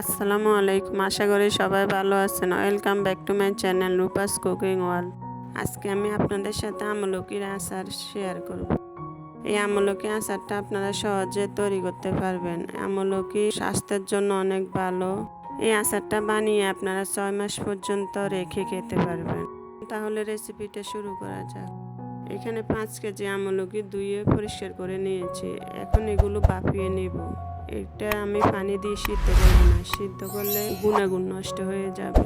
আসসালামু আলাইকুম। আশা করি সবাই ভালো আছেন। Welcome back to my channel Rupa's cooking world আজকে আমি আপনাদের সাথে আমলকির আচার শেয়ার করব। এই আমলকি আচারটা আপনারা সহজে তৈরি করতে পারবেন। আমলকি স্বাস্থ্যের জন্য অনেক ভালো। এই আচারটা বানিয়ে আপনারা ছয় মাস পর্যন্ত রেখে খেতে পারবেন। তাহলে রেসিপিটা শুরু করা যাক। এখানে পাঁচ কেজি আমলকি ধুয়ে পরিষ্কার করে নিয়েছি। এখন এগুলো বাপিয়ে নেব। এটা আমি পানি দিয়ে সিদ্ধ করব না। সিদ্ধ করলে গুণাগুণ নষ্ট হয়ে যাবে।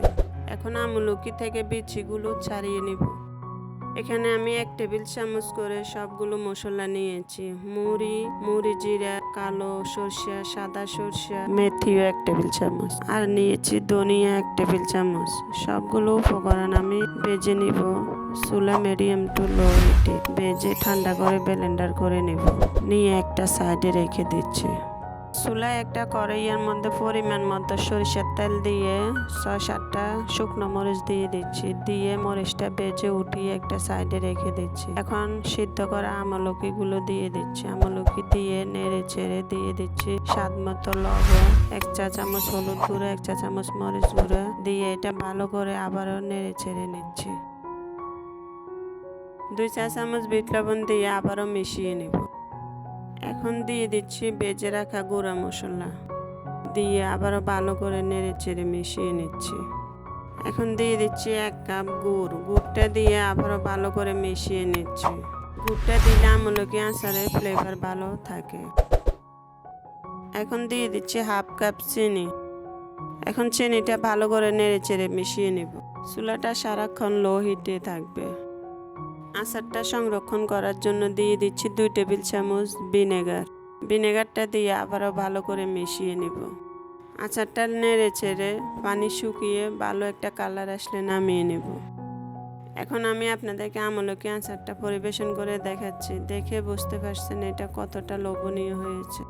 এখন আমলকি থেকে বিচিগুলো ছাড়িয়ে নিব। এখানে আমি এক টেবিল চামচ করে সবগুলো মশলা নিয়েছি। মুড়ি মুড়ি জিরা, কালো সরষা, সাদা সরষা, মেথিও এক টেবিল চামচ। আর নিয়েছি ধনিয়া এক টেবিল চামচ। সবগুলো উপকরণ আমি বেজে নিব। চুলা মিডিয়াম টু লো হিটে বেজে ঠান্ডা করে ব্লেন্ডার করে নেব। নিয়ে একটা সাইডে রেখে দিচ্ছি। চুলায় একটা কড়াইয়ের মধ্যে পরিমাণ মতো সরিষার তেল দিয়ে ছয় সাতটা শুকনো মরিচ দিয়ে দিচ্ছি। দিয়ে মরিচটা বেজে উঠিয়ে একটা সাইডে রেখে দিচ্ছি। এখন সিদ্ধ করা আমলকিগুলো দিয়ে দিচ্ছি। আমলকি দিয়ে নেড়ে চেড়ে দিয়ে দিচ্ছি। স্বাদ মতো লবণ, এক চা চামচ হলুদ গুঁড়ো, এক চা চামচ মরিচ গুঁড়ো দিয়ে এটা ভালো করে আবারও নেড়ে চেড়ে নিচ্ছি। দুই চা চামচ বিট লবণ দিয়ে আবারও মিশিয়ে নেব। এখন দিয়ে দিচ্ছি বেজে রাখা গুঁড়া মশলা। দিয়ে আবারও ভালো করে নেড়ে চেড়ে মিশিয়ে নিচ্ছি। এখন দিয়ে দিচ্ছি এক কাপ গুড়। গুড়টা দিয়ে আবারও ভালো করে মিশিয়ে নিচ্ছি। গুড়টা দিলে আমলকি আচারের ফ্লেভার ভালো থাকে। এখন দিয়ে দিচ্ছি হাফ কাপ চিনি। এখন চিনিটা ভালো করে নেড়ে চেড়ে মিশিয়ে নেব। চুলাটা সারাক্ষণ লো হিটে থাকবে। আচারটা সংরক্ষণ করার জন্য দিয়ে দিচ্ছি দুই টেবিল চামচ ভিনেগার। ভিনেগারটা দিয়ে আবারও ভালো করে মিশিয়ে নেব। আচারটা নেড়ে চেড়ে পানি শুকিয়ে ভালো একটা কালার আসলে নামিয়ে নেব। এখন আমি আপনাদেরকে আমলকি আচারটা পরিবেশন করে দেখাচ্ছি। দেখে বুঝতে পারছেন এটা কতটা লোভনীয় হয়েছে।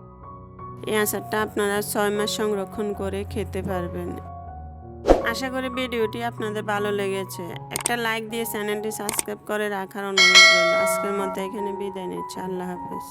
এই আচারটা আপনারা ছয় মাস সংরক্ষণ করে খেতে পারবেন। আশা করি ভিডিওটি আপনাদের ভালো লেগেছে। একটা লাইক দিয়ে চ্যানেলটি সাবস্ক্রাইব করে রাখার অনুরোধ রইল। আজকের মধ্যে এখানে বিদায় নিচ্ছি। আল্লাহ হাফেজ।